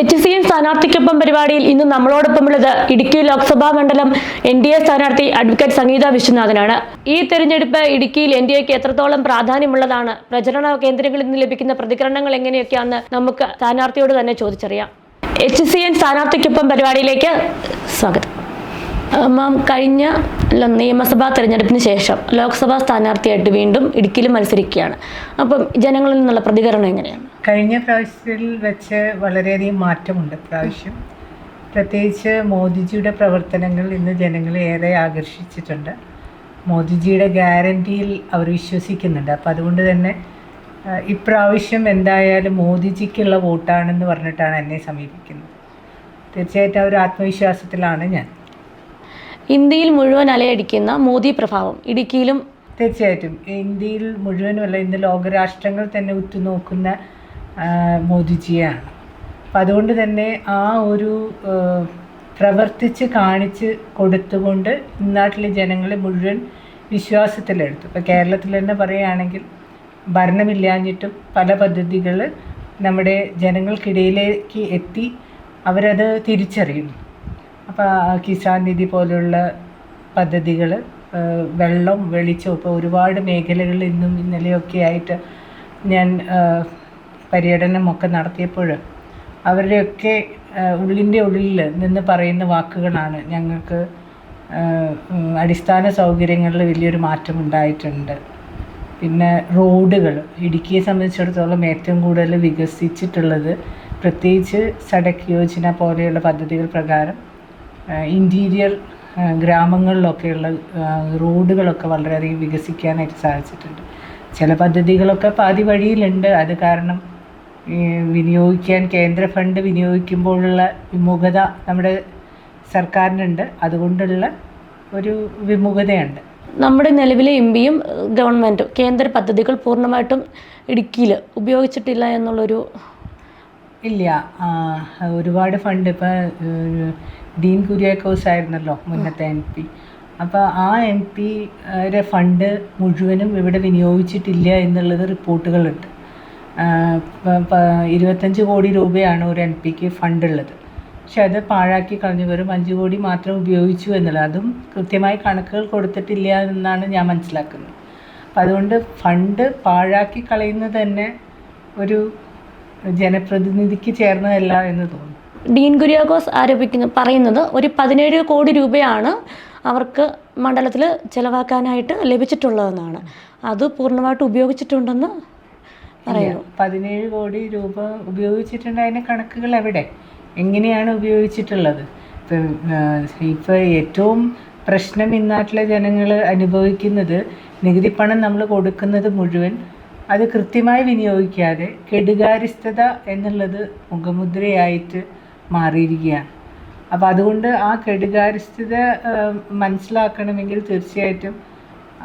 H C N സ്ഥാനാർത്ഥിക്കൊപ്പം പരിപാടിയിൽ ഇന്ന് നമ്മളോടൊപ്പമുള്ളത് ഇടുക്കി ലോക്സഭാ മണ്ഡലം എൻ ഡി എ സ്ഥാനാർത്ഥി അഡ്വക്കേറ്റ് സംഗീത വിശ്വനാഥനാണ്. ഈ തെരഞ്ഞെടുപ്പ് ഇടുക്കിയിൽ എൻ ഡി എക്ക് എത്രത്തോളം പ്രാധാന്യമുള്ളതാണ്? പ്രചരണ കേന്ദ്രങ്ങളിൽ നിന്ന് ലഭിക്കുന്ന പ്രതികരണങ്ങൾ എങ്ങനെയൊക്കെയാണെന്ന് നമുക്ക് സ്ഥാനാർത്ഥിയോട് തന്നെ ചോദിച്ചറിയാം. എച്ച് സി എൻ സ്ഥാനാർത്ഥിക്കൊപ്പം പരിപാടിയിലേക്ക് സ്വാഗതം. മാം കഴിഞ്ഞ നിയമസഭാ തെരഞ്ഞെടുപ്പിന് ശേഷം ലോക്സഭാ സ്ഥാനാർത്ഥിയായിട്ട് വീണ്ടും ഇടുക്കിയിൽ മത്സരിക്കുകയാണ്. അപ്പം ജനങ്ങളിൽ നിന്നുള്ള പ്രതികരണം എങ്ങനെയാണ്? കഴിഞ്ഞ പ്രാവശ്യത്തിൽ വെച്ച് വളരെയധികം മാറ്റമുണ്ട് പ്രാവശ്യം പ്രത്യേകിച്ച് മോദിജിയുടെ പ്രവർത്തനങ്ങൾ ഇന്ന് ജനങ്ങളെ ഏറെ ആകർഷിച്ചിട്ടുണ്ട്. മോദിജിയുടെ ഗ്യാരണ്ടിയിൽ അവർ വിശ്വസിക്കുന്നുണ്ട്. അപ്പോൾ അതുകൊണ്ട് തന്നെ ഇപ്രാവശ്യം എന്തായാലും മോദിജിക്കുള്ള വോട്ടാണെന്ന് പറഞ്ഞിട്ടാണ് എന്നെ സമീപിക്കുന്നത്. തീർച്ചയായിട്ടും ആ ഒരു ആത്മവിശ്വാസത്തിലാണ് ഞാൻ. ഇന്ത്യയിൽ മുഴുവൻ അലയടിക്കുന്ന മോദി പ്രഭാവം ഇടുക്കിയിലും തീർച്ചയായിട്ടും. ഇന്ത്യയിൽ മുഴുവനുമല്ല ഇന്ന് ലോകരാഷ്ട്രങ്ങൾ തന്നെ ഉറ്റുനോക്കുന്ന മോദിജിയാണ്. അപ്പം അതുകൊണ്ട് തന്നെ ആ ഒരു പ്രവർത്തിച്ച് കാണിച്ച് കൊടുത്തുകൊണ്ട് ഇന്നാട്ടിലെ ജനങ്ങളെ മുഴുവൻ വിശ്വാസത്തിലെടുത്തു. ഇപ്പോൾ കേരളത്തിൽ തന്നെ പറയുകയാണെങ്കിൽ ഭരണമില്ലാഞ്ഞിട്ടും പല പദ്ധതികൾ നമ്മുടെ ജനങ്ങൾക്കിടയിലേക്ക് എത്തി അവരത് തിരിച്ചറിയുന്നു. അപ്പോൾ കിസാൻ നിധി പോലെയുള്ള പദ്ധതികൾ വെള്ളം വെളിച്ചം ഇപ്പോൾ ഒരുപാട് മേഖലകളിൽ ഇന്നും ഇന്നലെയൊക്കെ ആയിട്ട് ഞാൻ പര്യടനമൊക്കെ നടത്തിയപ്പോൾ അവരുടെയൊക്കെ ഉള്ളിന്റെ ഉള്ളിൽ നിന്ന് പറയുന്ന വാക്കുകളാണ് ഞങ്ങൾക്ക് അടിസ്ഥാന സൗകര്യങ്ങളിൽ വലിയൊരു മാറ്റം ഉണ്ടായിട്ടുണ്ട് പിന്നെ റോഡുകൾ ഇടുക്കിയെ സംബന്ധിച്ചിടത്തോളം ഏറ്റവും കൂടുതൽ വികസിച്ചിട്ടുള്ളത് പ്രത്യേകിച്ച് സഡക് യോജന പോലെയുള്ള പദ്ധതികൾ പ്രകാരം ഇന്റീരിയർ ഗ്രാമങ്ങളിലൊക്കെയുള്ള റോഡുകളൊക്കെ വളരെയധികം വികസിക്കാനായിട്ട് സാധിച്ചിട്ടുണ്ട്. ചില പദ്ധതികളൊക്കെ പാതി വഴിയിലുണ്ട്. അത് കാരണം ഈ വിനിയോഗിക്കാൻ കേന്ദ്ര ഫണ്ട് വിനിയോഗിക്കുമ്പോഴുള്ള വിമുഖത നമ്മുടെ സർക്കാരിനുണ്ട്. അതുകൊണ്ടുള്ള ഒരു വിമുഖതയുണ്ട്. നമ്മുടെ നിലവിലെ എം പിയും ഗവൺമെന്റും കേന്ദ്ര പദ്ധതികൾ പൂർണമായിട്ടും ഇടുക്കിയിൽ ഉപയോഗിച്ചിട്ടില്ല എന്നുള്ളൊരു ഇല്ല. ഒരുപാട് ഫണ്ട് ഇപ്പോൾ ഡീൻ കുര്യാക്കോസ് ആയിരുന്നല്ലോ മുന്നത്തെ എം പി അപ്പോൾ ആ എം പിയുടെ ഫണ്ട് മുഴുവനും ഇവിടെ വിനിയോഗിച്ചിട്ടില്ല എന്നുള്ളത് റിപ്പോർട്ടുകളുണ്ട്. ഇരുപത്തഞ്ച് കോടി രൂപയാണ് ഒരു എം പിക്ക് ഫണ്ടുള്ളത്. പക്ഷെ അത് പാഴാക്കി കളഞ്ഞു. വെറും അഞ്ച് കോടി മാത്രം ഉപയോഗിച്ചു എന്നുള്ളത്. അതും കൃത്യമായി കണക്കുകൾ കൊടുത്തിട്ടില്ല എന്നാണ് ഞാൻ മനസ്സിലാക്കുന്നത്. അപ്പം അതുകൊണ്ട് ഫണ്ട് പാഴാക്കി കളയുന്നത് തന്നെ ഒരു ജനപ്രതിനിധിക്ക് ചേർന്നതല്ല എന്ന് തോന്നുന്നു. ഡീൻ കുര്യാക്കോസ് ആരോപിക്കുന്ന പറയുന്നത് ഒരു പതിനേഴ് കോടി രൂപയാണ് അവർക്ക് മണ്ഡലത്തിൽ ചെലവാക്കാനായിട്ട് ലഭിച്ചിട്ടുള്ളതെന്നാണ്. അത് പൂർണമായിട്ട് ഉപയോഗിച്ചിട്ടുണ്ടെന്ന് പറയുന്നു. പതിനേഴ് കോടി രൂപ ഉപയോഗിച്ചിട്ടുണ്ട് അതിന്റെ കണക്കുകൾ എവിടെ? എങ്ങനെയാണ് ഉപയോഗിച്ചിട്ടുള്ളത്? ഇപ്പം ഇപ്പോൾ ഏറ്റവും പ്രശ്നം ഇന്നാട്ടിലെ ജനങ്ങൾ അനുഭവിക്കുന്നത് നികുതി പണം നമ്മൾ കൊടുക്കുന്നത് മുഴുവൻ അത് കൃത്യമായി വിനിയോഗിക്കാതെ കെടുകാര്യസ്ഥത എന്നുള്ളത് മുഖമുദ്രയായിട്ട് മാറിയിരിക്കുകയാണ്. അപ്പോൾ അതുകൊണ്ട് ആ കെടുകാര്യസ്ഥത മനസ്സിലാക്കണമെങ്കിൽ തീർച്ചയായിട്ടും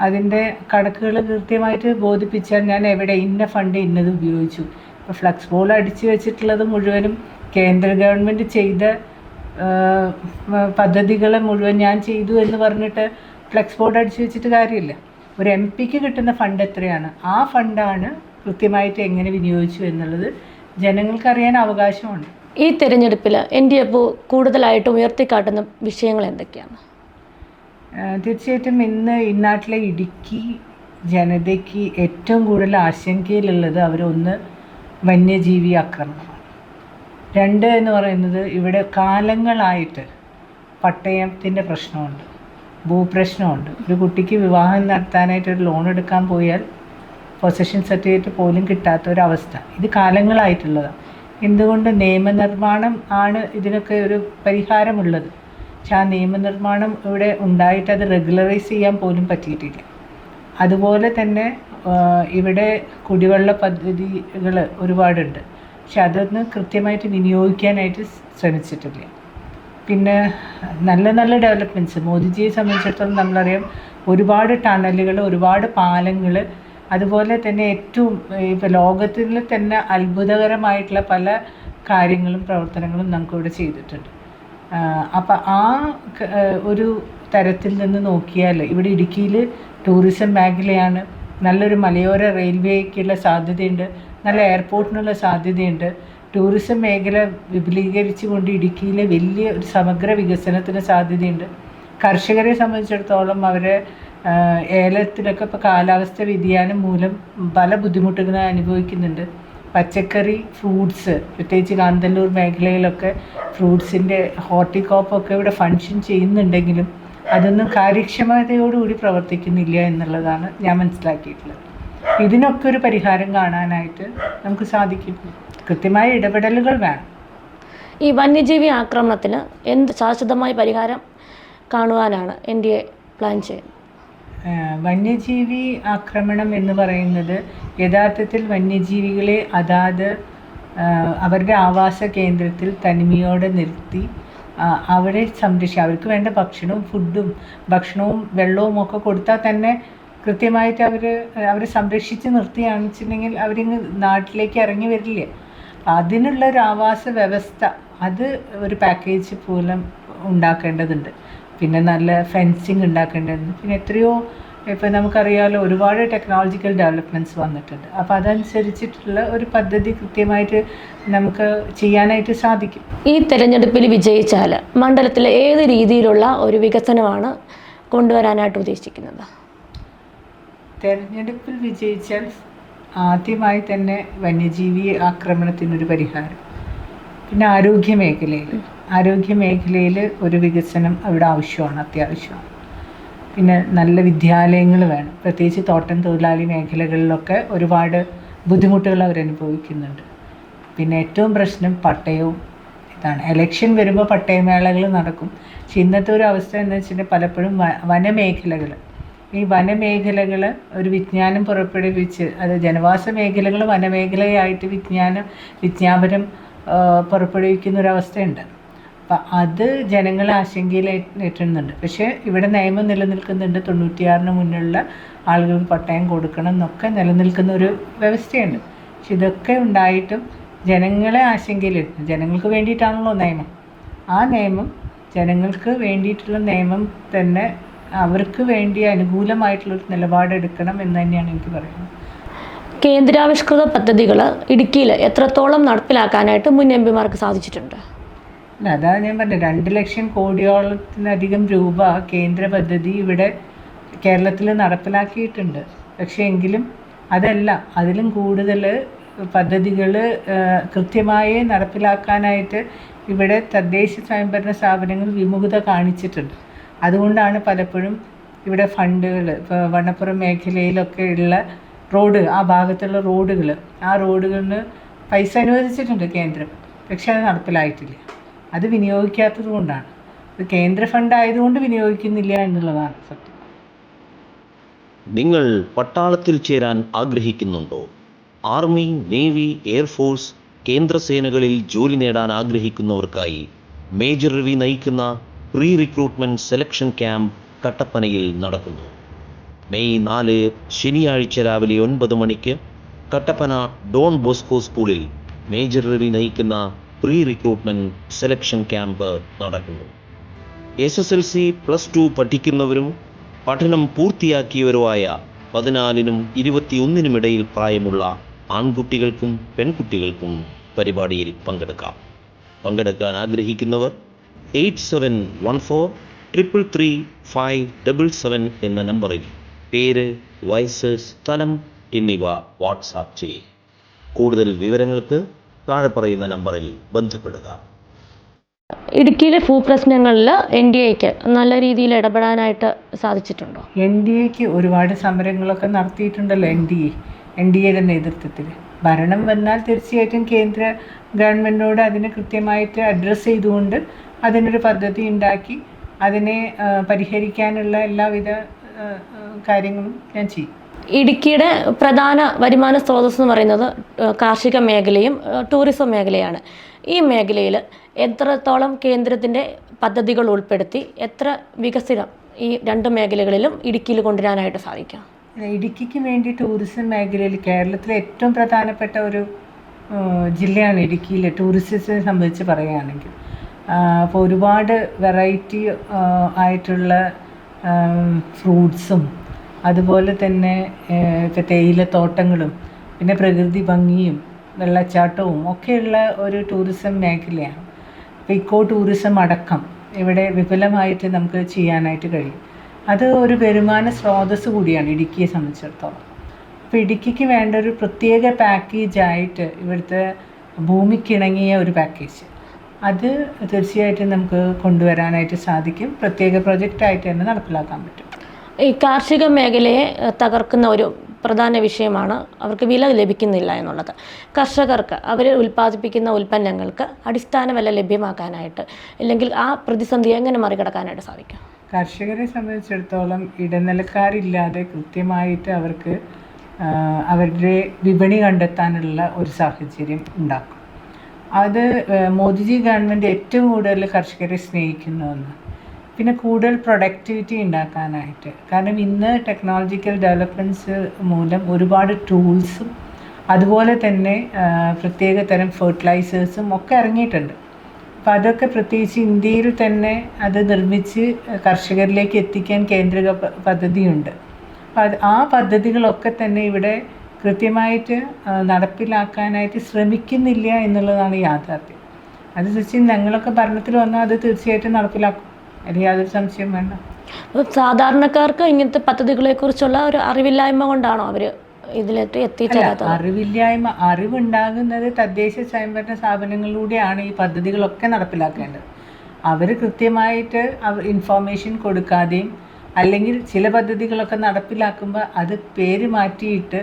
അതിന്റെ കണക്കുകൾ കൃത്യമായിട്ട് ബോധിപ്പിച്ചാൽ ഞാൻ എവിടെ ഇന്ന ഫണ്ട് ഇന്നത് ഉപയോഗിച്ചു. ഇപ്പോൾ ഫ്ലക്സ് ബോൾ അടിച്ചു വെച്ചിട്ടുള്ളത് മുഴുവനും കേന്ദ്ര ഗവൺമെന്റ് ചെയ്ത പദ്ധതികളെ മുഴുവൻ ഞാൻ ചെയ്തു എന്ന് പറഞ്ഞിട്ട് ഫ്ലക്സ് ബോർഡ് അടിച്ചു വെച്ചിട്ട് കാര്യമില്ല. ഒരു എം പിക്ക് കിട്ടുന്ന ഫണ്ട് എത്രയാണ്? ആ ഫണ്ടാണ് കൃത്യമായിട്ട് എങ്ങനെ വിനിയോഗിച്ചു എന്നുള്ളത് ജനങ്ങൾക്കറിയാൻ അവകാശമുണ്ട്. ഈ തെരഞ്ഞെടുപ്പിൽ എൻ ഡി എഫ് കൂടുതലായിട്ട് ഉയർത്തിക്കാട്ടുന്ന വിഷയങ്ങൾ എന്തൊക്കെയാണ്? തീർച്ചയായിട്ടും ഇന്ന് ഇന്നാട്ടിലെ ഇടുക്കി ജനതയ്ക്ക് ഏറ്റവും കൂടുതൽ ആശങ്കയിലുള്ളത് അവരൊന്ന് വന്യജീവി ആക്രമണം രണ്ട് എന്ന് പറയുന്നത് ഇവിടെ കാലങ്ങളായിട്ട് പട്ടയത്തിന്റെ പ്രശ്നമുണ്ട് ഭൂപ്രശ്നമുണ്ട്. ഒരു കുട്ടിക്ക് വിവാഹം നടത്താനായിട്ട് ഒരു ലോൺ എടുക്കാൻ പോയാൽ പൊസഷൻ സർട്ടിഫിക്കറ്റ് പോലും കിട്ടാത്ത ഒരവസ്ഥ ഇത് കാലങ്ങളായിട്ടുള്ളതാണ്. എന്തുകൊണ്ട് നിയമനിർമ്മാണം ആണ് ഇതിനൊക്കെ ഒരു പരിഹാരമുള്ളത്? പക്ഷെ ആ നിയമനിർമ്മാണം ഇവിടെ ഉണ്ടായിട്ട് അത് റെഗുലറൈസ് ചെയ്യാൻ പോലും പറ്റിയിട്ടില്ല. അതുപോലെ തന്നെ ഇവിടെ കുടിവെള്ള പദ്ധതികൾ ഒരുപാടുണ്ട്. പക്ഷെ അതൊന്ന് കൃത്യമായിട്ട് വിനിയോഗിക്കാനായിട്ട് ശ്രമിച്ചിട്ടില്ല. പിന്നെ നല്ല നല്ല ഡെവലപ്മെന്റ്സ് മോദിജിയെ സംബന്ധിച്ചിടത്തോളം നമ്മളറിയാം ഒരുപാട് ടണലുകൾ ഒരുപാട് പാലങ്ങൾ അതുപോലെ തന്നെ ഏറ്റവും ഇപ്പോൾ ലോകത്തിൽ തന്നെ അത്ഭുതകരമായിട്ടുള്ള പല കാര്യങ്ങളും പ്രവർത്തനങ്ങളും നമുക്കിവിടെ ചെയ്തിട്ടുണ്ട്. അപ്പം ആ ഒരു തരത്തിൽ നിന്ന് നോക്കിയാൽ ഇവിടെ ഇടുക്കിയിൽ ടൂറിസം മേഖലയാണ് നല്ലൊരു മലയോര റെയിൽവേക്കുള്ള സാധ്യതയുണ്ട് നല്ല എയർപോർട്ടിനുള്ള സാധ്യതയുണ്ട്. ടൂറിസം മേഖല വിപുലീകരിച്ചുകൊണ്ട് ഇടുക്കിയിലെ വലിയ ഒരു സമഗ്ര വികസനത്തിന് സാധ്യതയുണ്ട്. കർഷകരെ സംബന്ധിച്ചിടത്തോളം അവരെ ഏലത്തിലൊക്കെ ഇപ്പോൾ കാലാവസ്ഥ വ്യതിയാനം മൂലം പല ബുദ്ധിമുട്ടുകളും അനുഭവിക്കുന്നുണ്ട്. പച്ചക്കറി ഫ്രൂട്ട്സ് പ്രത്യേകിച്ച് കാന്തല്ലൂർ മേഖലയിലൊക്കെ ഫ്രൂട്ട്സിന്റെ ഹോർട്ടിക്കോപ്പൊക്കെ ഇവിടെ ഫങ്ഷൻ ചെയ്യുന്നുണ്ടെങ്കിലും അതൊന്നും കാര്യക്ഷമതയോടുകൂടി പ്രവർത്തിക്കുന്നില്ല എന്നുള്ളതാണ് ഞാൻ മനസ്സിലാക്കിയിട്ടുള്ളത്. ഇതിനൊക്കെ ഒരു പരിഹാരം കാണാനായിട്ട് നമുക്ക് സാധിക്കും. കൃത്യമായ ഇടപെടലുകൾ വേണം. ഈ വന്യജീവി ആക്രമണത്തിന് എന്ത് ശാശ്വതമായ പരിഹാരം കാണുവാനാണ് എൻ ഡി എ പ്ലാൻ ചെയ്യുന്നത്? വന്യജീവി ആക്രമണം എന്ന് പറയുന്നത് യഥാർത്ഥത്തിൽ വന്യജീവികളെ അതാത് അവരുടെ ആവാസ കേന്ദ്രത്തിൽ തനിമയോടെ നിർത്തി അവരെ സംരക്ഷിക്കുക അവർക്ക് വേണ്ട ഭക്ഷണവും ഫുഡും ഭക്ഷണവും വെള്ളവും ഒക്കെ കൊടുത്താൽ തന്നെ കൃത്യമായിട്ട് അവർ അവരെ സംരക്ഷിച്ച് നിർത്തിയാണെന്ന് വെച്ചിട്ടുണ്ടെങ്കിൽ അവരിങ്ങ് നാട്ടിലേക്ക് ഇറങ്ങി വരില്ല. അതിനുള്ള ഒരു ആവാസ വ്യവസ്ഥ അത് ഒരു പാക്കേജ് പോലും ഉണ്ടാക്കേണ്ടതുണ്ട്. പിന്നെ നല്ല ഫെൻസിങ് ഉണ്ടാക്കേണ്ടതുണ്ട്. പിന്നെ എത്രയോ ഇപ്പം നമുക്കറിയാമല്ലോ ഒരുപാട് ടെക്നോളജിക്കൽ ഡെവലപ്മെന്റ്സ് വന്നിട്ടുണ്ട്. അപ്പോൾ അതനുസരിച്ചിട്ടുള്ള ഒരു പദ്ധതി കൃത്യമായിട്ട് നമുക്ക് ചെയ്യാനായിട്ട് സാധിക്കും. ഈ തെരഞ്ഞെടുപ്പിൽ വിജയിച്ചാൽ മണ്ഡലത്തിലെ ഏത് രീതിയിലുള്ള ഒരു വികസനമാണ് കൊണ്ടുവരാനായിട്ട് ഉദ്ദേശിക്കുന്നത്? തെരഞ്ഞെടുപ്പിൽ വിജയിച്ചാൽ ആദ്യമായി തന്നെ വന്യജീവി ആക്രമണത്തിനൊരു പരിഹാരം. പിന്നെ ആരോഗ്യ മേഖലയിൽ. ആരോഗ്യ മേഖലയിൽ ഒരു വികസനം അവിടെ ആവശ്യമാണ് അത്യാവശ്യമാണ്. പിന്നെ നല്ല വിദ്യാലയങ്ങൾ വേണം. പ്രത്യേകിച്ച് തോട്ടം തൊഴിലാളി മേഖലകളിലൊക്കെ ഒരുപാട് ബുദ്ധിമുട്ടുകൾ അവരനുഭവിക്കുന്നുണ്ട് പിന്നെ ഏറ്റവും പ്രശ്നം പട്ടയവും ഇതാണ്. എലക്ഷൻ വരുമ്പോൾ പട്ടയമേളകൾ നടക്കും. പക്ഷെ ഇന്നത്തെ ഒരു അവസ്ഥ എന്ന് വെച്ചിട്ടുണ്ടെങ്കിൽ പലപ്പോഴും വനമേഖലകൾ. ഈ വനമേഖലകൾ ഒരു വിജ്ഞാനം പുറപ്പെടുവിച്ച് അത് ജനവാസ മേഖലകൾ വനമേഖലയായിട്ട് വിജ്ഞാനം വിജ്ഞാപനം പുറപ്പെടുവിക്കുന്ന ഒരവസ്ഥയുണ്ട് അപ്പം അത് ജനങ്ങളെ ആശങ്കയിൽ ഏറ്റുന്നുണ്ട് പക്ഷേ ഇവിടെ നിയമം നിലനിൽക്കുന്നുണ്ട്. തൊണ്ണൂറ്റിയാറിന് മുന്നിലുള്ള ആളുകൾക്ക് പട്ടയം കൊടുക്കണം എന്നൊക്കെ നിലനിൽക്കുന്ന ഒരു വ്യവസ്ഥയുണ്ട്. പക്ഷെ ഇതൊക്കെ ഉണ്ടായിട്ടും ജനങ്ങളെ ആശങ്കയിലെത്തും ജനങ്ങൾക്ക് വേണ്ടിയിട്ടാണല്ലോ നിയമം. ആ നിയമം ജനങ്ങൾക്ക് വേണ്ടിയിട്ടുള്ള നിയമം തന്നെ അവർക്ക് വേണ്ടി അനുകൂലമായിട്ടുള്ളൊരു നിലപാടെടുക്കണം എന്ന് തന്നെയാണ് എനിക്ക് പറയുന്നത്. കേന്ദ്രാവിഷ്കൃത പദ്ധതികൾ ഇടുക്കിയിൽ എത്രത്തോളം നടപ്പിലാക്കാനായിട്ട് മുൻ എം പിമാർക്ക് സാധിച്ചിട്ടുണ്ട്? അല്ല, അതാ ഞാൻ പറഞ്ഞത് രണ്ട് ലക്ഷം കോടിയോളത്തിനധികം രൂപ കേന്ദ്ര പദ്ധതി ഇവിടെ കേരളത്തിൽ നടപ്പിലാക്കിയിട്ടുണ്ട്. പക്ഷേ എങ്കിലും അതല്ല അതിലും കൂടുതൽ പദ്ധതികൾ കൃത്യമായി നടപ്പിലാക്കാനായിട്ട് ഇവിടെ തദ്ദേശ സ്വയംഭരണ സ്ഥാപനങ്ങൾ വിമുഖത കാണിച്ചിട്ടുണ്ട്. അതുകൊണ്ടാണ് പലപ്പോഴും ഇവിടെ ഫണ്ടുകൾ ഇപ്പോൾ വണ്ണപ്പുറം മേഖലയിലൊക്കെ ഉള്ള റോഡ് ആ ഭാഗത്തുള്ള റോഡുകൾ ആ റോഡുകളിന് പൈസ അനുവദിച്ചിട്ടുണ്ട് കേന്ദ്രം. പക്ഷെ അത് നടപ്പിലായിട്ടില്ല. അത് വിനിയോഗിക്കാത്തത് കൊണ്ടാണ്. ഇത് കേന്ദ്ര ഫണ്ട് ആയതുകൊണ്ട് വിനിയോഗിക്കുന്നില്ല എന്നുള്ളതാണ് സത്യം. നിങ്ങൾ പട്ടാളത്തിൽ ചേരാൻ ആഗ്രഹിക്കുന്നുണ്ടോ? ആർമി നേവി എയർഫോഴ്സ് കേന്ദ്ര സേനകളിൽ ജോലി നേടാൻ ആഗ്രഹിക്കുന്നവർക്കായി മേജർ രവി നയിക്കുന്ന പ്രീ റിക്രൂട്ട്മെന്റ് സെലക്ഷൻ ക്യാമ്പ് കട്ടപ്പനയിൽ നടക്കുന്നു. മെയ് നാല് ശനിയാഴ്ച രാവിലെ ഒൻപത് മണിക്ക് കട്ടപ്പന ഡോൺ ബോസ്കോ സ്കൂളിൽ മേജർ രവി നയിക്കുന്ന പ്രീ റിക്രൂട്ട്മെന്റ് സെലക്ഷൻ ക്യാമ്പ് നടക്കുന്നു. S S L C plus two പഠിക്കുന്നവരും പഠനം പൂർത്തിയാക്കിയവരുമായ പതിനാലിനും ഇരുപത്തിയൊന്നിനുമിടയിൽ പ്രായമുള്ള ആൺകുട്ടികൾക്കും പെൺകുട്ടികൾക്കും പരിപാടിയിൽ പങ്കെടുക്കാം. പങ്കെടുക്കാൻ ആഗ്രഹിക്കുന്നവർ eight seven one four triple three five double seven എന്ന നമ്പറിൽ പേര് വയസ്സ് സ്ഥലം എന്നിവ വാട്സാപ്പ് ചെയ്യും. കൂടുതൽ വിവരങ്ങൾക്ക് താഴെ പറയുന്ന നമ്പറിൽ ബന്ധപ്പെടുക. ഇടുക്കിയിലെ ഭൂപ്രശ്നങ്ങളിൽ എൻ ഡി എക്ക് നല്ല രീതിയിൽ ഇടപെടാനായിട്ട് സാധിച്ചിട്ടുണ്ടോ? എൻ ഡി എക്ക് ഒരുപാട് സമരങ്ങളൊക്കെ നടത്തിയിട്ടുണ്ടല്ലോ N D A N D എയുടെ നേതൃത്വത്തിൽ. ഭരണം വന്നാൽ തീർച്ചയായിട്ടും കേന്ദ്ര ഗവൺമെന്റിനോട് അതിനെ കൃത്യമായിട്ട് അഡ്രസ്സ് ചെയ്തുകൊണ്ട് അതിനൊരു പദ്ധതി ഉണ്ടാക്കി അതിനെ പരിഹരിക്കാനുള്ള എല്ലാവിധ കാര്യങ്ങളും ഞാൻ ചെയ്യും. ഇടുക്കിയുടെ പ്രധാന വരുമാന സ്രോതസ് എന്ന് പറയുന്നത് കാർഷിക മേഖലയും ടൂറിസം മേഖലയാണ്. ഈ മേഖലയിൽ എത്രത്തോളം കേന്ദ്രത്തിന്റെ പദ്ധതികൾ ഉൾപ്പെടുത്തി എത്ര വികസനം ഈ രണ്ട് മേഖലകളിലും ഇടുക്കിയിൽ കൊണ്ടുവരാനായിട്ട് സാധിക്കാം? ഇടുക്കിക്ക് വേണ്ടി ടൂറിസം മേഖലയിൽ കേരളത്തിലെ ഏറ്റവും പ്രധാനപ്പെട്ട ഒരു ജില്ലയാണ് ഇടുക്കിയിലെ ടൂറിസത്തെ സംബന്ധിച്ച് പറയുകയാണെങ്കിൽ. അപ്പോൾ ഒരുപാട് വെറൈറ്റി ആയിട്ടുള്ള ഫ്രൂട്ട്സും അതുപോലെ തന്നെ തേയിലത്തോട്ടങ്ങളും പിന്നെ പ്രകൃതി ഭംഗിയും വെള്ളച്ചാട്ടവും ഒക്കെയുള്ള ഒരു ടൂറിസം മേഖലയാണ്. അപ്പോൾ ഇക്കോ ടൂറിസം അടക്കം ഇവിടെ വിപുലമായിട്ട് നമുക്ക് ചെയ്യാനായിട്ട് കഴിയും. അത് ഒരു വരുമാന സ്രോതസ് കൂടിയാണ് ഇടുക്കിയെ സംബന്ധിച്ചിടത്തോളം. അപ്പോൾ ഇടുക്കിക്ക് വേണ്ട ഒരു പ്രത്യേക പാക്കേജായിട്ട് ഇവിടുത്തെ ഭൂമിക്കിണങ്ങിയ ഒരു പാക്കേജ് അത് തീർച്ചയായിട്ടും നമുക്ക് കൊണ്ടുവരാനായിട്ട് സാധിക്കും. പ്രത്യേക പ്രൊജക്റ്റായിട്ട് തന്നെ നടപ്പിലാക്കാൻ പറ്റും. ഈ കാർഷിക മേഖലയെ തകർക്കുന്ന ഒരു പ്രധാന വിഷയമാണ് അവർക്ക് വില ലഭിക്കുന്നില്ല എന്നുള്ളത്. കർഷകർക്ക് അവർ ഉൽപ്പാദിപ്പിക്കുന്ന ഉൽപ്പന്നങ്ങൾക്ക് അടിസ്ഥാന വില ലഭ്യമാക്കാനായിട്ട് അല്ലെങ്കിൽ ആ പ്രതിസന്ധി എങ്ങനെ മറികടക്കാനായിട്ട് സാധിക്കും? കർഷകരെ സംബന്ധിച്ചിടത്തോളം ഇടനിലക്കാരില്ലാതെ കൃത്യമായിട്ട് അവർക്ക് അവരുടെ വിപണി കണ്ടെത്താനുള്ള ഒരു സാഹചര്യം ഉണ്ടാക്കും. അത് മോദിജി ഗവൺമെന്റ് ഏറ്റവും കൂടുതൽ കർഷകരെ സ്നേഹിക്കുന്ന ഒന്ന്. പിന്നെ കൂടുതൽ പ്രൊഡക്ടിവിറ്റി ഉണ്ടാക്കാനായിട്ട്. കാരണം ഇന്ന് ടെക്നോളജിക്കൽ ഡെവലപ്മെന്റ്സ് മൂലം ഒരുപാട് ടൂൾസും അതുപോലെ തന്നെ പ്രത്യേക തരം ഫെർട്ടിലൈസേഴ്സും ഒക്കെ ഇറങ്ങിയിട്ടുണ്ട്. അപ്പം അതൊക്കെ പ്രത്യേകിച്ച് ഇന്ത്യയിൽ തന്നെ അത് നിർമ്മിച്ച് കർഷകരിലേക്ക് എത്തിക്കാൻ കേന്ദ്ര പദ്ധതിയുണ്ട്. അപ്പം ആ പദ്ധതികളൊക്കെ തന്നെ ഇവിടെ കൃത്യമായിട്ട് നടപ്പിലാക്കാനായിട്ട് ശ്രമിക്കുന്നില്ല എന്നുള്ളതാണ് യാഥാർത്ഥ്യം. അത് തീർച്ചയായും ഞങ്ങളൊക്കെ ഭരണത്തിൽ വന്നാൽ അത് തീർച്ചയായിട്ടും നടപ്പിലാക്കും. അതിൽ യാതൊരു സംശയം വേണ്ട. സാധാരണക്കാർക്ക് ഇങ്ങനത്തെ പദ്ധതികളെ കുറിച്ചുള്ള ഒരു അറിവില്ലായ്മ കൊണ്ടാണോ അവർ ഇതിലേക്ക് എത്തിച്ചേരാത്തത്? അറിവില്ലായ്മ അറിവുണ്ടാകുന്നത് തദ്ദേശ സ്വയംഭരണ സ്ഥാപനങ്ങളിലൂടെയാണ് ഈ പദ്ധതികളൊക്കെ നടപ്പിലാക്കേണ്ടത്. അവർ കൃത്യമായിട്ട് അവർ ഇൻഫോർമേഷൻ കൊടുക്കാതെയും അല്ലെങ്കിൽ ചില പദ്ധതികളൊക്കെ നടപ്പിലാക്കുമ്പോൾ അത് പേര് മാറ്റിയിട്ട്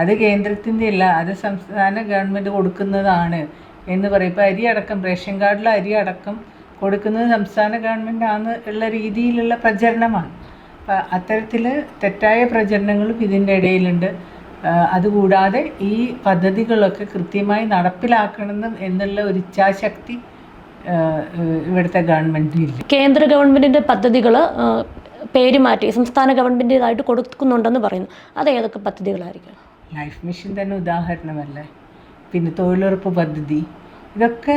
അത് കേന്ദ്രത്തിന്റെ അല്ല അത് സംസ്ഥാന ഗവൺമെന്റ് കൊടുക്കുന്നതാണ് എന്ന് പറയും. ഇപ്പോൾ അരി അടക്കം റേഷൻ കാർഡിലെ അരി അടക്കം കൊടുക്കുന്നത് സംസ്ഥാന ഗവൺമെന്റ് ആണ് ഉള്ള രീതിയിലുള്ള പ്രചരണമാണ്. അപ്പം അത്തരത്തിൽ തെറ്റായ പ്രചരണങ്ങളും ഇതിന്റെ ഇടയിലുണ്ട്. അതുകൂടാതെ ഈ പദ്ധതികളൊക്കെ കൃത്യമായി നടപ്പിലാക്കണം എന്നുള്ള ഒരു ഇച്ഛാശക്തി ഇവിടുത്തെ ഗവൺമെന്റിനില്ല കേന്ദ്ര ഗവൺമെന്റിന്റെ പദ്ധതികൾ പേര് മാറ്റി സംസ്ഥാന ഗവൺമെന്റിന്റെതായിട്ട് കൊടുക്കുന്നുണ്ടെന്ന് പറയുന്നു. അത് ഏതൊക്കെ പദ്ധതികളായിരിക്കും? ലൈഫ് മിഷൻ തന്നെ ഉദാഹരണമല്ലേ? പിന്നെ തൊഴിലുറപ്പ് പദ്ധതി ഇതൊക്കെ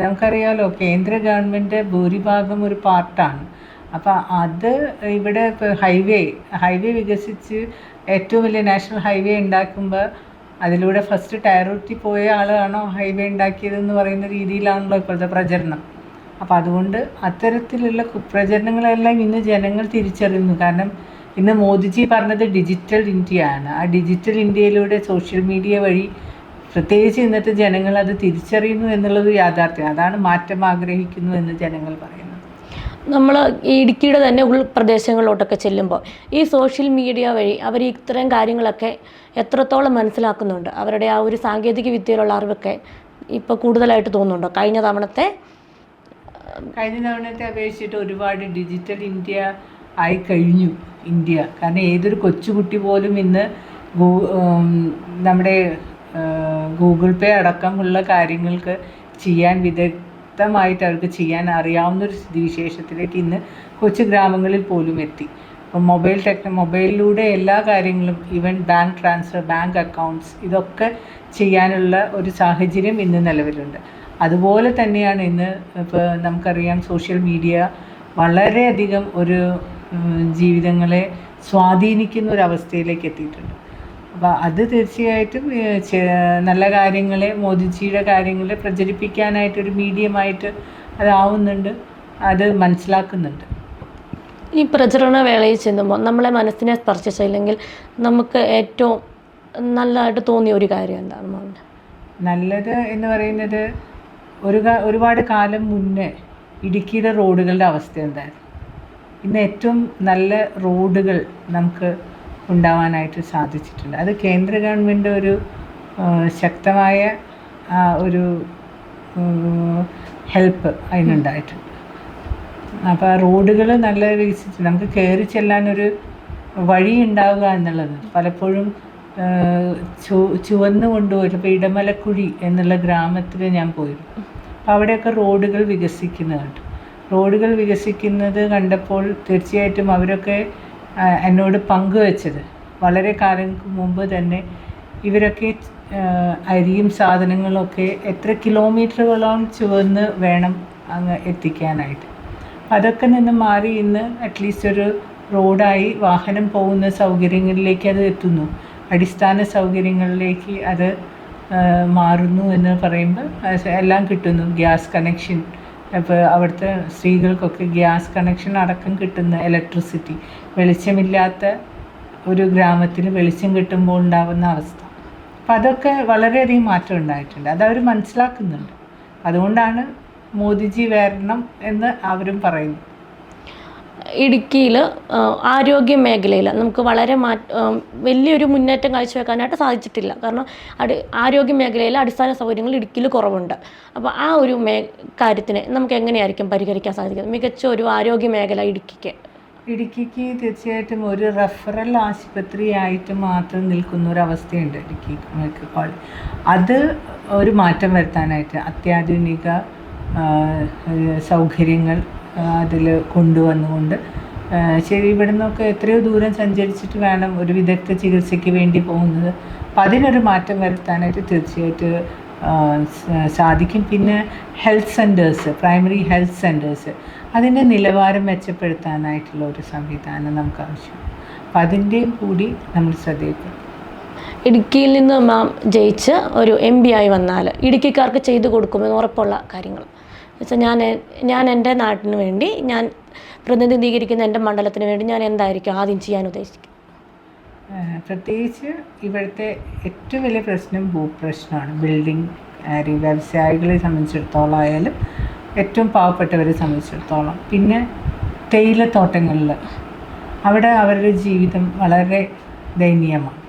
നമുക്കറിയാലോ കേന്ദ്ര ഗവൺമെന്റ് ഭൂരിഭാഗം ഒരു പാർട്ടാണ്. അപ്പോൾ അത് ഇവിടെ ഇപ്പോൾ ഹൈവേ ഹൈവേ വികസിച്ച് ഏറ്റവും വലിയ നാഷണൽ ഹൈവേ ഉണ്ടാക്കുമ്പോൾ അതിലൂടെ ഫസ്റ്റ് ടയറൂട്ടി പോയ ആളാണോ ഹൈവേ ഉണ്ടാക്കിയതെന്ന് പറയുന്ന രീതിയിലാണല്ലോ ഇപ്പോഴത്തെ പ്രചരണം. അപ്പോൾ അതുകൊണ്ട് അത്തരത്തിലുള്ള കുപ്രചരണങ്ങളെല്ലാം ഇന്ന് ജനങ്ങൾ തിരിച്ചറിയുന്നു. കാരണം ഇന്ന് മോദിജി പറഞ്ഞത് ഡിജിറ്റൽ ഇന്ത്യയാണ്. ആ ഡിജിറ്റൽ ഇന്ത്യയിലൂടെ സോഷ്യൽ മീഡിയ വഴി പ്രത്യേകിച്ച് ഇന്നത്തെ ജനങ്ങൾ അത് തിരിച്ചറിയുന്നു എന്നുള്ളത് യാഥാർത്ഥ്യം. അതാണ് മാറ്റം ആഗ്രഹിക്കുന്നു എന്ന് ജനങ്ങൾ പറയുന്നത്. നമ്മൾ ഈ ഇടുക്കിയുടെ തന്നെ ഉൾപ്രദേശങ്ങളിലോട്ടൊക്കെ ചെല്ലുമ്പോൾ ഈ സോഷ്യൽ മീഡിയ വഴി അവർ ഇത്തരം കാര്യങ്ങളൊക്കെ എത്രത്തോളം മനസ്സിലാക്കുന്നുണ്ട്? അവരുടെ ആ ഒരു സാങ്കേതിക വിദ്യയിലുള്ള അറിവൊക്കെ ഇപ്പോൾ കൂടുതലായിട്ട് തോന്നുന്നുണ്ടോ? കഴിഞ്ഞ തവണത്തെ കഴിഞ്ഞ തവണത്തെ അപേക്ഷിച്ചിട്ട് ഒരുപാട് ഡിജിറ്റൽ ഇന്ത്യ ആയി കഴിഞ്ഞു ഇന്ത്യ. കാരണം ഏതൊരു കൊച്ചുകുട്ടി പോലും ഇന്ന് നമ്മുടെ ഗൂഗിൾ പേ അടക്കമുള്ള കാര്യങ്ങൾക്ക് ചെയ്യാൻ വിദഗ്ധമായിട്ട് അവർക്ക് ചെയ്യാൻ അറിയാവുന്ന ഒരു സ്ഥിതിവിശേഷത്തിലേക്ക് ഇന്ന് കൊച്ചു ഗ്രാമങ്ങളിൽ പോലും എത്തി. അപ്പം മൊബൈൽ ടെക്ന മൊബൈലിലൂടെ എല്ലാ കാര്യങ്ങളും even bank transfer bank accounts ഇതൊക്കെ ചെയ്യാനുള്ള ഒരു സാഹചര്യം ഇന്ന് നിലവിലുണ്ട്. അതുപോലെ തന്നെയാണ് ഇന്ന് ഇപ്പോൾ നമുക്കറിയാം സോഷ്യൽ മീഡിയ വളരെയധികം ഒരു ജീവിതങ്ങളെ സ്വാധീനിക്കുന്ന ഒരു അവസ്ഥയിലേക്ക് എത്തിയിട്ടുണ്ട്. അപ്പോൾ അത് തീർച്ചയായിട്ടും നല്ല കാര്യങ്ങളെ മോദിജിയുടെ കാര്യങ്ങളെ പ്രചരിപ്പിക്കാനായിട്ടൊരു മീഡിയമായിട്ട് അതാവുന്നുണ്ട്. അത് മനസ്സിലാക്കുന്നുണ്ട്. ഈ പ്രചരണ വേളയിൽ ചെല്ലുമ്പോൾ നമ്മളെ മനസ്സിനെ സ്പർശിച്ചില്ലെങ്കിൽ നമുക്ക് ഏറ്റവും നല്ലതായിട്ട് തോന്നിയ ഒരു കാര്യം എന്താണ് മോന്റെ നല്ലത് എന്ന് പറയുന്നത് ഒരു ഒരുപാട് കാലം മുന്നേ ഇടുക്കിയുടെ റോഡുകളുടെ അവസ്ഥ എന്തായിരുന്നു? ഇന്ന് ഏറ്റവും നല്ല റോഡുകൾ നമുക്ക് ഉണ്ടാവാനായിട്ട് സാധിച്ചിട്ടുണ്ട്. അത് കേന്ദ്ര ഗവൺമെന്റ് ഒരു ശക്തമായ ഒരു ഹെൽപ്പ് അതിനുണ്ടായിട്ടുണ്ട്. അപ്പോൾ ആ റോഡുകൾ നല്ല വികസിച്ച് നമുക്ക് കയറി ചെല്ലാനൊരു വഴി ഉണ്ടാവുക എന്നുള്ളത്. പലപ്പോഴും ചു ചുവന്ന് കൊണ്ടുപോയിട്ട് ഇപ്പോൾ ഇടമലക്കുഴി എന്നുള്ള ഗ്രാമത്തിൽ ഞാൻ പോയിരുന്നു. അപ്പോൾ അവിടെയൊക്കെ റോഡുകൾ വികസിക്കുന്നത് റോഡുകൾ വികസിക്കുന്നത് കണ്ടപ്പോൾ തീർച്ചയായിട്ടും അവരൊക്കെ എന്നോട് പങ്കുവച്ചത്. വളരെ കാലങ്ങൾക്ക് മുമ്പ് തന്നെ ഇവരൊക്കെ അരിയും സാധനങ്ങളൊക്കെ എത്ര കിലോമീറ്ററുകളോളം ചുവന്ന് വേണം അങ്ങ് എത്തിക്കാനായിട്ട്. അതൊക്കെ നിന്ന് മാറി ഇന്ന് അറ്റ്ലീസ്റ്റ് ഒരു റോഡായി വാഹനം പോകുന്ന സൗകര്യങ്ങളിലേക്ക് അത് എത്തുന്നു. അടിസ്ഥാന സൗകര്യങ്ങളിലേക്ക് അത് മാറുന്നു എന്ന് പറയുമ്പോൾ എല്ലാം കിട്ടുന്നു. ഗ്യാസ് കണക്ഷൻ ഇപ്പോൾ അവിടുത്തെ സ്ത്രീകൾക്കൊക്കെ ഗ്യാസ് കണക്ഷൻ അടക്കം കിട്ടുന്ന ഇലക്ട്രിസിറ്റി വെളിച്ചമില്ലാത്ത ഒരു ഗ്രാമത്തിൽ വെളിച്ചം കിട്ടുമ്പോൾ ഉണ്ടാകുന്ന അവസ്ഥ. അപ്പം അതൊക്കെ വളരെയധികം മാറ്റം ഉണ്ടായിട്ടുണ്ട്. അതവർ മനസ്സിലാക്കുന്നുണ്ട്. അതുകൊണ്ടാണ് മോദിജി വരണം എന്ന് അവരും പറയുന്നു ഇടുക്കിയിൽ ആരോഗ്യ മേഖലയിൽ നമുക്ക് വളരെ വലിയൊരു മുന്നേറ്റം കാഴ്ചവെക്കാനായിട്ട് സാധിച്ചിട്ടില്ല. കാരണം അടി ആരോഗ്യ മേഖലയിൽ അടിസ്ഥാന സൗകര്യങ്ങൾ ഇടുക്കിയിൽ കുറവുണ്ട്. അപ്പോൾ ആ ഒരു മേ കാര്യത്തിന് നമുക്ക് എങ്ങനെയായിരിക്കും പരിഹരിക്കാൻ സാധിക്കുന്നത്? മികച്ച ഒരു ആരോഗ്യ മേഖല ഇടുക്കിക്ക്. ഇടുക്കിക്ക് തീർച്ചയായിട്ടും ഒരു റെഫറൽ ആശുപത്രിയായിട്ട് മാത്രം നിൽക്കുന്ന ഒരു അവസ്ഥയുണ്ട് ഇടുക്കി. മെഡിക്കൽ കോളേജ് അത് ഒരു മാറ്റം വരുത്താനായിട്ട് അത്യാധുനിക സൗകര്യങ്ങൾ അതിൽ കൊണ്ടുവന്നുകൊണ്ട്. ശരി ഇവിടെ നിന്നൊക്കെ എത്രയോ ദൂരം സഞ്ചരിച്ചിട്ട് വേണം ഒരു വിദഗ്ധ ചികിത്സയ്ക്ക് വേണ്ടി പോകുന്നത്. അപ്പം അതിനൊരു മാറ്റം വരുത്താനായിട്ട് തീർച്ചയായിട്ടും സാധിക്കും. പിന്നെ health centres primary health centres അതിന്റെ നിലവാരം മെച്ചപ്പെടുത്താനായിട്ടുള്ള ഒരു സംവിധാനം നമുക്ക് ആവശ്യമാണ് അപ്പം അതിന്റെയും കൂടി നമ്മൾ ശ്രദ്ധിക്കും ഇടുക്കിയിൽ നിന്ന് മാം ജയിച്ച് ഒരു എം ആയി വന്നാൽ ഇടുക്കിക്കാർക്ക് ചെയ്തു കൊടുക്കുമെന്ന് ഉറപ്പുള്ള കാര്യങ്ങൾ വെച്ചാൽ ഞാൻ ഞാൻ എന്റെ നാട്ടിന് വേണ്ടി ഞാൻ പ്രതിനിധീകരിക്കുന്ന എന്റെ മണ്ഡലത്തിന് വേണ്ടി ഞാൻ എന്തായിരിക്കും ആദ്യം ചെയ്യാൻ ഉദ്ദേശിക്കും പ്രത്യേകിച്ച് ഇവിടുത്തെ ഏറ്റവും വലിയ പ്രശ്നം ഭൂപ്രശ്നമാണ്. ബിൽഡിംഗ് ഏരിയ വ്യവസായികളെ സംബന്ധിച്ചിടത്തോളം ആയാലും ഏറ്റവും പാവപ്പെട്ടവരെ സംബന്ധിച്ചിടത്തോളം. പിന്നെ തേയിലത്തോട്ടങ്ങളിൽ അവിടെ അവരുടെ ജീവിതം വളരെ ദയനീയമാണ്.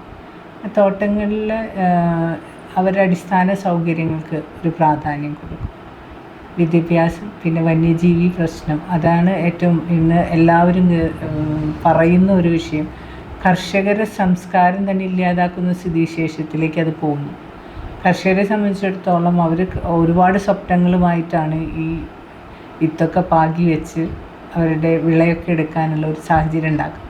തോട്ടങ്ങളിൽ അവരുടെ അടിസ്ഥാന സൗകര്യങ്ങൾക്ക് ഒരു പ്രാധാന്യം കൊടുക്കും. വിദ്യാഭ്യാസം പിന്നെ വന്യജീവി പ്രശ്നം. അതാണ് ഏറ്റവും ഇന്ന് എല്ലാവരും പറയുന്ന ഒരു വിഷയം. കർഷകരെ സംസ്കാരം തന്നെ ഇല്ലാതാക്കുന്ന സ്ഥിതിവിശേഷത്തിലേക്ക് അത് പോകുന്നു. കർഷകരെ സംബന്ധിച്ചിടത്തോളം അവർ ഒരുപാട് സ്വപ്നങ്ങളുമായിട്ടാണ് ഈ വിത്തൊക്കെ പാകി വെച്ച് അവരുടെ വിളയൊക്കെ എടുക്കാനുള്ള ഒരു സാഹചര്യം ഉണ്ടാക്കുക